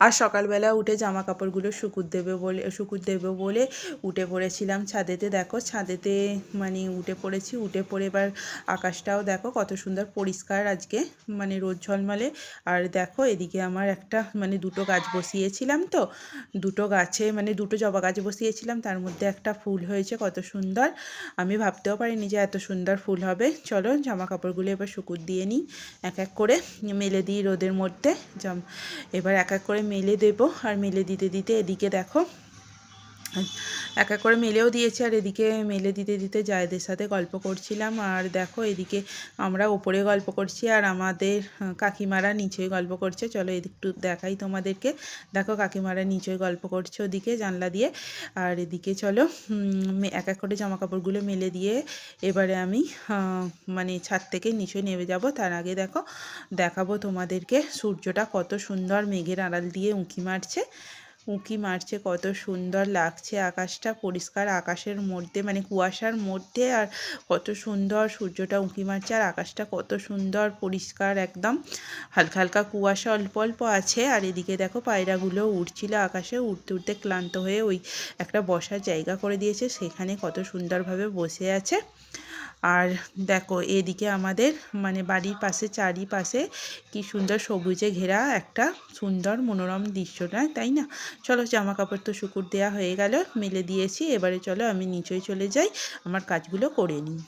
আর সকালবেলা উঠে জামা কাপড়গুলো শুকুর দেবে বলে, শুকুর দেবে বলে উঠে পড়েছিলাম ছাদেতে। দেখো ছাদেতে মানে উঠে পড়েছি, উঠে পড়ে এবার আকাশটাও দেখো কত সুন্দর পরিষ্কার আজকে মানে রোদ ঝলমলে। আর দেখো এদিকে আমার একটা মানে দুটো গাছ বসিয়েছিলাম তো, দুটো গাছে মানে দুটো জবা গাছ বসিয়েছিলাম, তার মধ্যে একটা ফুল হয়েছে কত সুন্দর। আমি ভাবতেও পারিনি যে এত সুন্দর ফুল হবে। চলো জামা কাপড়গুলো এবার শুকুর দিয়ে নিই, এক এক করে মেলে দিই রোদের মধ্যে। এবার এক এক করে মেলে দেবো। আর মেলে দিতে দিতে এদিকে দেখো এক এক করে মেলেও দিয়েছি আর এদিকে মেলে দিতে দিতে জায়দের সাথে গল্প করছিলাম আর দেখো এদিকে আমরা ওপরে গল্প করছি আর আমাদের কাকিমারা নিচে গল্প করছে। চলো একটু দেখাই তোমাদেরকে। দেখো কাকিমারা নিচে গল্প করছে ওদিকে জানলা দিয়ে। আর এদিকে চলো এক এক করে জামা কাপড়গুলো মেলে দিয়ে এবারে আমি মানে ছাদ থেকে নিচে নেমে যাব। তার আগে দেখো, দেখাবো তোমাদেরকে সূর্যটা কত সুন্দর মেঘের আড়াল দিয়ে উঁকি মারছে। উঁকি মারছে, কত সুন্দর লাগছে আকাশটা, পরিষ্কার আকাশের মধ্যে মানে কুয়াশার মধ্যে, আর কত সুন্দর সূর্যটা উঁকি মারছে, আর আকাশটা কত সুন্দর, পরিষ্কার একদম। হালকা হালকা কুয়াশা অল্প অল্প আছে, আর এদিকে দেখো পায়রাগুলো উঠছিল আকাশে উঠতে উঠতে ক্লান্ত হয়ে ওই একটা বসার জায়গা করে দিয়েছে, সেখানে কত সুন্দরভাবে বসে আছে। আর দেখো, এদিকে আমাদের মানে বাড়ির পাশে, চারিপাশে কি সুন্দর সবুজে ঘেরা একটা সুন্দর মনোরম দৃশ্যটা তাই না? চলো জামা কাপড় তো শুকুর দেওয়া হয়ে গেল, মেলে দিয়েছি। এবারে চলো, আমি নিচেই চলে যাই, আমার কাজগুলো করে নিই।